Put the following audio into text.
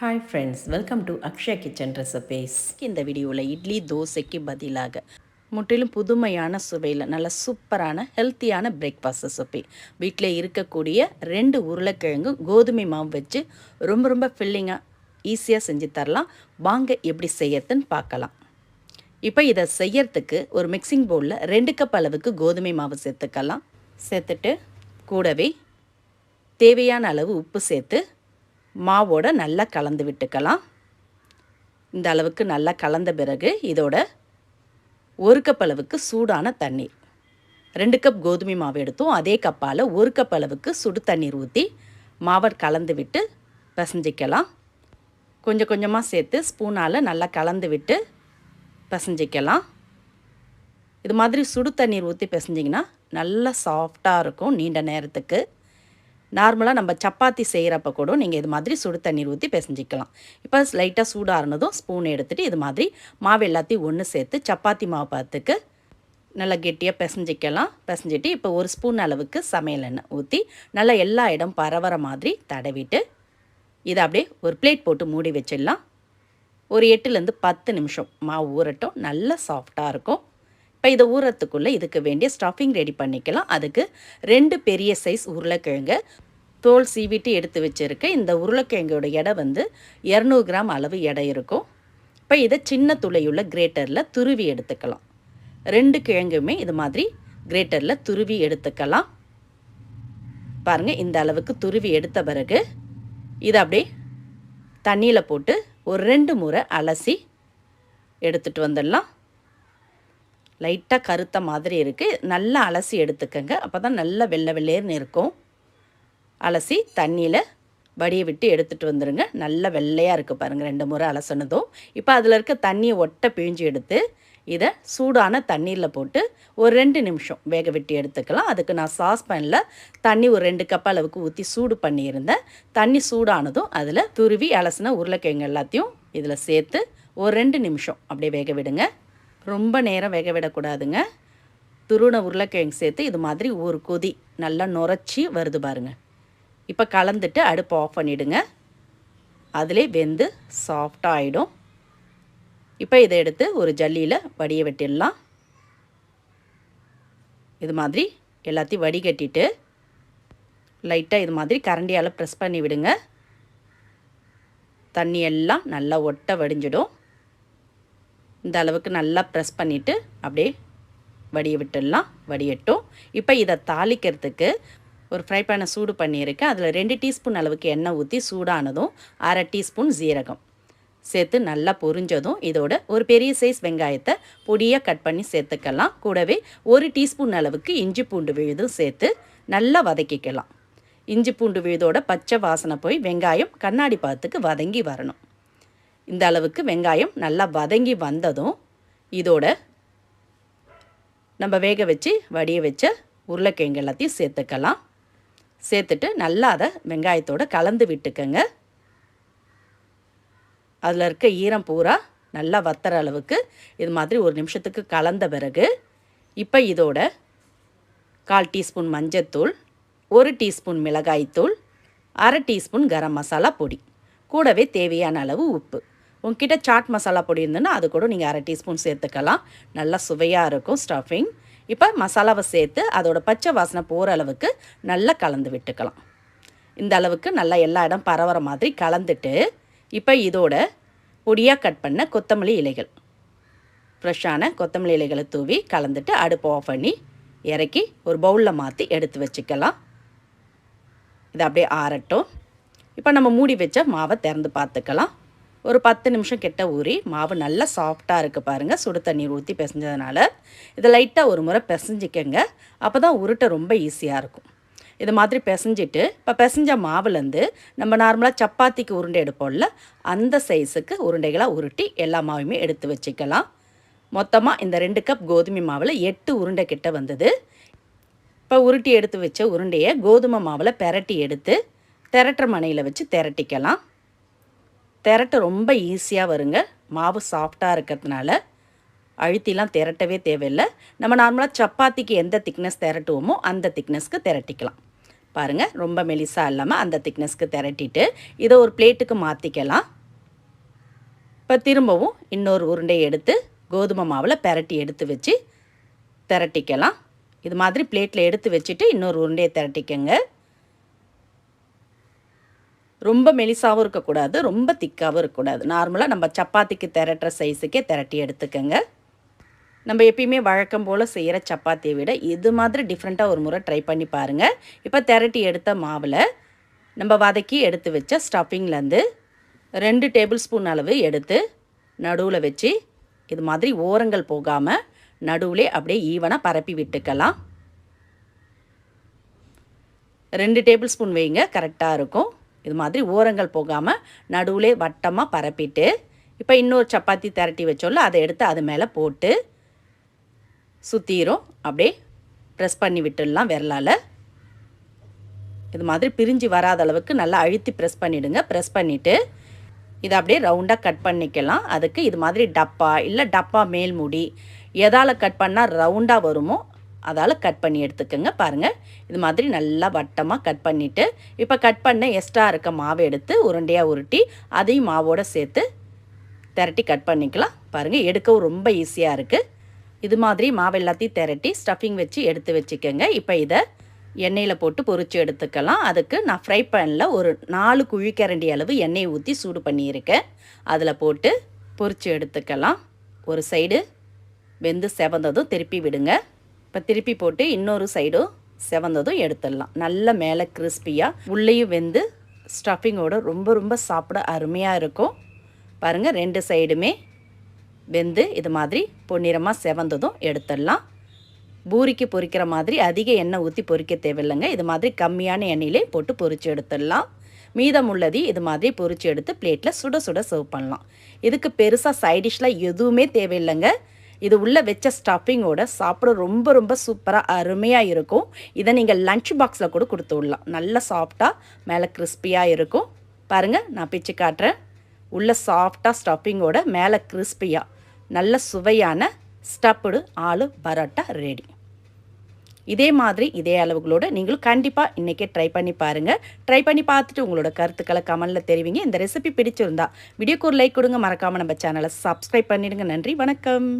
Hi friends welcome to Akshaya kitchen recipes இந்த வீடியோவில் இட்லி தோசைக்கு பதிலாக முற்றிலும் புதுமையான சுவையில் நல்ல சூப்பரான ஹெல்த்தியான பிரேக்ஃபாஸ்ட் ரெசிபி வீட்டில் இருக்கக்கூடிய ரெண்டு உருளைக்கிழங்கு கோதுமை மாவு வச்சு ரொம்ப ரொம்ப ஃபில்லிங்காக ஈஸியாக செஞ்சு தரலாம். வாங்க எப்படி செய்யறதுன்னு பார்க்கலாம். இப்போ இதை செய்யறதுக்கு ஒரு மிக்சிங் பவுலில் ரெண்டு கப் அளவுக்கு கோதுமை மாவு சேர்த்துக்கலாம். சேர்த்துட்டு கூடவே தேவையான அளவு உப்பு சேர்த்து மாவோட நல்லா கலந்து விட்டுக்கலாம். இந்த அளவுக்கு நல்லா கலந்த பிறகு இதோட ஒரு கப் அளவுக்கு சூடான தண்ணீர். ரெண்டு கப் கோதுமை மாவு எடுத்தோம். அதே கப்பால் ஒரு கப் அளவுக்கு சுடு தண்ணீர் ஊற்றி மாவை கலந்து விட்டு பசஞ்சிக்கலாம். கொஞ்சம் கொஞ்சமாக சேர்த்து ஸ்பூனால் நல்லா கலந்து விட்டு பசஞ்சிக்கலாம். இது மாதிரி சுடு தண்ணீர் ஊற்றி பிசைஞ்சிங்கன்னா நல்லா சாஃப்டாக இருக்கும் நீண்ட நேரத்துக்கு. நார்மலாக நம்ம சப்பாத்தி செய்கிறப்ப கூட நீங்கள் இது மாதிரி சுடு தண்ணீர் ஊற்றி பிசைஞ்சிக்கலாம். இப்போ லைட்டாக சூடாகினதும் ஸ்பூன் எடுத்துகிட்டு இது மாதிரி மாவு எல்லாத்தையும் ஒன்று சேர்த்து சப்பாத்தி மாவு பார்த்துக்கு நல்லா கெட்டியாக பிசைஞ்சிக்கலாம். பிசைஞ்சிட்டு இப்போ ஒரு ஸ்பூன் அளவுக்கு சமையல் எண்ணெய் ஊற்றி நல்லா எல்லா இடம் பரவற மாதிரி தடவிட்டு இதை அப்படியே ஒரு பிளேட் போட்டு மூடி வச்சிடலாம். ஒரு எட்டுலேருந்து பத்து நிமிஷம் மாவு ஊறட்டும். நல்லா சாஃப்டாக இருக்கும். இப்போ இதை ஊறத்துக்குள்ளே இதுக்கு வேண்டிய ஸ்டஃபிங் ரெடி பண்ணிக்கலாம். அதுக்கு ரெண்டு பெரிய சைஸ் உருளைக்கிழங்கு. தோல் சீவிட்டு எடுத்து வச்சுருக்க இந்த உருளைக்கிழங்கோட எடை வந்து இரநூறு கிராம் அளவு எடை இருக்கும். இப்போ இதை சின்ன துளையுள்ள கிரேட்டரில் துருவி எடுத்துக்கலாம். ரெண்டு கிழங்குமே இது மாதிரி கிரேட்டரில் துருவி எடுத்துக்கலாம். பாருங்கள் இந்த அளவுக்கு துருவி எடுத்த பிறகு இதை அப்படியே தண்ணியில் போட்டு ஒரு ரெண்டு முறை அலசி எடுத்துகிட்டு வந்துடலாம். லைட்டாக கருத்த மாதிரி இருக்குது நல்லா அலசி எடுத்துக்கங்க. அப்போ தான் நல்லா வெள்ளை வெள்ளேர்னு இருக்கும். அலசி தண்ணியில் வடியை விட்டு எடுத்துகிட்டு வந்துடுங்க நல்லா வெள்ளையாக இருக்குது பாருங்கள் ரெண்டு முறை அலசினதும். இப்போ அதில் இருக்க தண்ணியை ஒட்டை பிழிஞ்சு எடுத்து இதை சூடான தண்ணீரில் போட்டு ஒரு ரெண்டு நிமிஷம் வேக விட்டு எடுத்துக்கலாம். அதுக்கு நான் சாஸ்பேனில் தண்ணி ஒரு ரெண்டு கப் அளவுக்கு ஊற்றி சூடு பண்ணியிருந்தேன். தண்ணி சூடானதும் அதில் துருவி அலசின உருளைக்கிழங்கு எல்லாத்தையும் இதில் சேர்த்து ஒரு ரெண்டு நிமிஷம் அப்படியே வேக விடுங்க. ரொம்ப நேரம் வேக விடக்கூடாதுங்க. துருண உருளைக்கிழங்கு சேர்த்து இது மாதிரி ஒரு கொதி நல்லா நுரைச்சி வருது பாருங்கள் இப்போ கலந்துட்டு அடுப்பு ஆஃப் பண்ணிவிடுங்க அதிலே வெந்து சாஃப்டாக ஆகிடும் இப்போ இதை எடுத்து ஒரு ஜல்லியில் வடிய வெட்டிடலாம். இது மாதிரி எல்லாத்தையும் வடிகட்டிட்டு லைட்டாக இது மாதிரி கரண்டியால் ப்ரெஸ் பண்ணி விடுங்க. தண்ணி எல்லாம் நல்லா ஒட்ட வடிஞ்சிடும். இந்த அளவுக்கு நல்லா ப்ரெஸ் பண்ணிவிட்டு அப்படியே வடிய விட்டுடலாம். வடியட்டும். இப்போ இதை தாளிக்கிறதுக்கு ஒரு ஃப்ரை பேனை சூடு பண்ணியிருக்கேன் அதில் ரெண்டு டீஸ்பூன் அளவுக்கு எண்ணெய் ஊற்றி சூடானதும் அரை டீஸ்பூன் ஜீரகம் சேர்த்து நல்லா பொரிஞ்சதும் இதோட ஒரு பெரிய சைஸ் வெங்காயத்தை பொடியாக கட் பண்ணி சேர்த்துக்கலாம். கூடவே ஒரு டீஸ்பூன் அளவுக்கு இஞ்சி பூண்டு விழுதும் சேர்த்து நல்லா வதக்கிக்கலாம். இஞ்சி பூண்டு விழுதோட பச்சை வாசனை போய் வெங்காயம் கண்ணாடி பாத்துக்கு வதங்கி வரணும். இந்த அளவுக்கு வெங்காயம் நல்லா வதங்கி வந்ததும் இதோட நம்ம வேக வச்சு வடிய வச்ச உருளைக்கிழங்கு எல்லாத்தையும் சேர்த்துக்கலாம். சேர்த்துட்டு நல்லா அதை வெங்காயத்தோடு கலந்து விட்டுக்கங்க. அதில் இருக்க ஈரம் பூரா நல்லா வத்துற அளவுக்கு இது மாதிரி ஒரு நிமிஷத்துக்கு கலந்த பிறகு இப்போ இதோட கால் டீஸ்பூன் மஞ்சத்தூள் ஒரு டீஸ்பூன் மிளகாய்த்தூள் அரை டீஸ்பூன் கரம் மசாலா பொடி. கூடவே தேவையான அளவு உப்பு. உங்ககிட்ட சாட் மசாலா பொடி இருந்ததுன்னா அது கூட நீங்கள் அரை டீஸ்பூன் சேர்த்துக்கலாம். நல்லா சுவையாக இருக்கும் ஸ்டஃபிங் இப்போ மசாலாவை சேர்த்து அதோட பச்சை வாசனை போகிற அளவுக்கு நல்லா கலந்து விட்டுக்கலாம். இந்த அளவுக்கு நல்லா எல்லா இடம் பரவற மாதிரி கலந்துட்டு இப்போ இதோட பொடியாக கட் பண்ண கொத்தமல்லி இலைகள். ஃப்ரெஷ்ஷான கொத்தமல்லி இலைகளை தூவி கலந்துட்டு அடுப்பு ஆஃப் பண்ணி இறக்கி ஒரு பவுலில் மாற்றி எடுத்து வச்சுக்கலாம். இது அப்படியே ஆறட்டும். இப்போ நம்ம மூடி வச்ச மாவை திறந்து பார்த்துக்கலாம். ஒரு பத்து நிமிஷம் கெட்ட ஊறி மாவு நல்லா சாஃப்டாக இருக்குது பாருங்கள் சுடு தண்ணீர் ஊற்றி பிசைஞ்சதுனால. இதை லைட்டாக ஒரு முறை பிசைஞ்சிக்கங்க. அப்போ தான் உருட்டை ரொம்ப ஈஸியாக இருக்கும். இது மாதிரி பிசைஞ்சிட்டு இப்போ பிசைஞ்ச மாவுலேருந்து நம்ம நார்மலாக சப்பாத்திக்கு உருண்டை எடுப்போம்ல அந்த சைஸுக்கு உருண்டைகளாக உருட்டி எல்லா மாவையுமே எடுத்து வச்சுக்கலாம். மொத்தமாக இந்த ரெண்டு கப் கோதுமை மாவில் எட்டு உருண்டை கிட்ட வந்தது. இப்போ உருட்டி எடுத்து வச்ச உருண்டையை கோதுமை மாவில் பெரட்டி எடுத்து திரட்டுற மனையில் வச்சு திரட்டிக்கலாம். திரட்ட ரொம்ப ஈஸியாக வருங்க. மாவு சாஃப்டாக இருக்கிறதுனால அழுத்திலாம் திரட்டவே தேவையில்லை. நம்ம நார்மலாக சப்பாத்திக்கு எந்த திக்னஸ் திரட்டுவோமோ அந்த திக்னஸ்க்கு திரட்டிக்கலாம். பாருங்கள் ரொம்ப மெலிசாக இல்லாமல் அந்த திக்னஸ்க்கு திரட்டிட்டு இதை ஒரு பிளேட்டுக்கு மாற்றிக்கலாம் இப்போ திரும்பவும் இன்னொரு உருண்டையை எடுத்து கோதுமை மாவில் பெரட்டி எடுத்து வச்சு திரட்டிக்கலாம். இது மாதிரி பிளேட்டில் எடுத்து வச்சுட்டு இன்னொரு உருண்டையை திரட்டிக்கங்க. ரொம்ப மெலிசாகவும் இருக்கக்கூடாது ரொம்ப திக்காகவும் இருக்கக்கூடாது. நார்மலாக நம்ம சப்பாத்திக்கு திரட்டுற சைஸுக்கே திரட்டி எடுத்துக்கோங்க. நம்ம எப்பயுமே வழக்கம் போல் செய்கிற சப்பாத்தியை விட இது மாதிரி டிஃப்ரெண்ட்டாக ஒரு முறை ட்ரை பண்ணி பாருங்கள் இப்போ திரட்டி எடுத்த மாவில் நம்ம வதக்கி எடுத்து வச்ச ஸ்டஃபிங்லேருந்து ரெண்டு டேபிள் ஸ்பூன் அளவு எடுத்து நடுவில் வச்சு இது மாதிரி ஓரங்கள் போகாமல் நடுவில் அப்படியே ஈவனாக பரப்பி விட்டுக்கலாம். ரெண்டு டேபிள் ஸ்பூன் வைங்க கரெக்டாக இருக்கும். இது மாதிரி ஓரங்கள் போகாமல் நடுவில் வட்டமாக பரப்பிட்டு இப்போ இன்னொரு சப்பாத்தி திரட்டி வச்சோல்ல அதை எடுத்து அது மேலே போட்டு சுற்றிரும் அப்படியே ப்ரெஸ் பண்ணி விட்டுடலாம் விரலால். இது மாதிரி பிரிஞ்சு வராத அளவுக்கு நல்லா அழுத்தி ப்ரெஸ் பண்ணிவிடுங்க ப்ரெஸ் பண்ணிவிட்டு இதை அப்படியே ரவுண்டாக கட் பண்ணிக்கலாம். அதுக்கு இது மாதிரி டப்பா இல்லை டப்பா மேல்மூடி எதால் கட் பண்ணால் ரவுண்டாக வருமோ அதால் கட் பண்ணி எடுத்துக்கோங்க பாருங்கள் இது மாதிரி நல்லா வட்டமாக கட் பண்ணிவிட்டு இப்போ கட் பண்ண எக்ஸ்ட்ரா இருக்க மாவை எடுத்து உருண்டையாக உருட்டி அதையும் மாவோடு சேர்த்து திரட்டி கட் பண்ணிக்கலாம். பாருங்கள் எடுக்கவும் ரொம்ப ஈஸியாக இருக்குது இது மாதிரி மாவு எல்லாத்தையும் திரட்டி ஸ்டஃபிங் வச்சு எடுத்து வச்சுக்கோங்க. இப்போ இதை எண்ணெயில் போட்டு பொரித்து எடுத்துக்கலாம். அதுக்கு நான் ஃப்ரை பேனில் ஒரு நாலு குழிக்கரண்டி அளவு எண்ணெய் ஊற்றி சூடு பண்ணியிருக்கேன். அதில் போட்டு பொரித்து எடுத்துக்கலாம். ஒரு சைடு வெந்து செவந்ததும் திருப்பி விடுங்க. இப்போ திருப்பி போட்டு இன்னொரு சைடும் செவந்ததும் எடுத்துடலாம். நல்ல மேலே கிறிஸ்பியாக உள்ளேயும் வெந்து ஸ்டஃபிங்கோடு ரொம்ப ரொம்ப சாப்பிட அருமையாக இருக்கும். பாருங்கள் ரெண்டு சைடுமே வெந்து இது மாதிரி பொன்னிறமாக செவந்ததும் எடுத்துடலாம். பூரிக்கு பொரிக்கிற மாதிரி அதிக எண்ணெய் ஊற்றி பொரிக்க தேவையில்லைங்க. இது மாதிரி கம்மியான எண்ணெயிலே போட்டு பொரித்து எடுத்துடலாம். மீதம் உள்ளதையும் இது மாதிரி பொரித்து எடுத்து பிளேட்டில் சுட சுட சர்வ் பண்ணலாம். இதுக்கு பெருசாக சைடிஷ்லாம் எதுவுமே தேவையில்லைங்க. இது உள்ளே வச்ச ஸ்டஃபிங்கோட சாப்பிட ரொம்ப ரொம்ப சூப்பராக அருமையாக இருக்கும். இதை நீங்கள் லன்ச் பாக்ஸில் கூட கொடுத்து விடலாம். நல்ல சாஃப்டாக மேலே கிறிஸ்பியாக இருக்கும். பாருங்கள் நான் பிச்சு காட்டுறேன். உள்ள சாஃப்டாக ஸ்டஃபிங்கோட மேலே கிறிஸ்பியாக நல்ல சுவையான ஸ்டப்புடு ஆலு பரோட்டா ரெடி இதே மாதிரி இதே அளவுகளோடு நீங்களும் கண்டிப்பாக இன்றைக்கே ட்ரை பண்ணி பாருங்கள் ட்ரை பண்ணி பார்த்துட்டு உங்களோட கருத்துக்களை கமெண்டில் தெரிவிங்க. இந்த ரெசிபி பிடிச்சிருந்தா வீடியோக்கு ஒரு லைக் கொடுங்க. மறக்காமல் நம்ம சேனலை சப்ஸ்கிரைப் பண்ணிடுங்க. நன்றி வணக்கம்.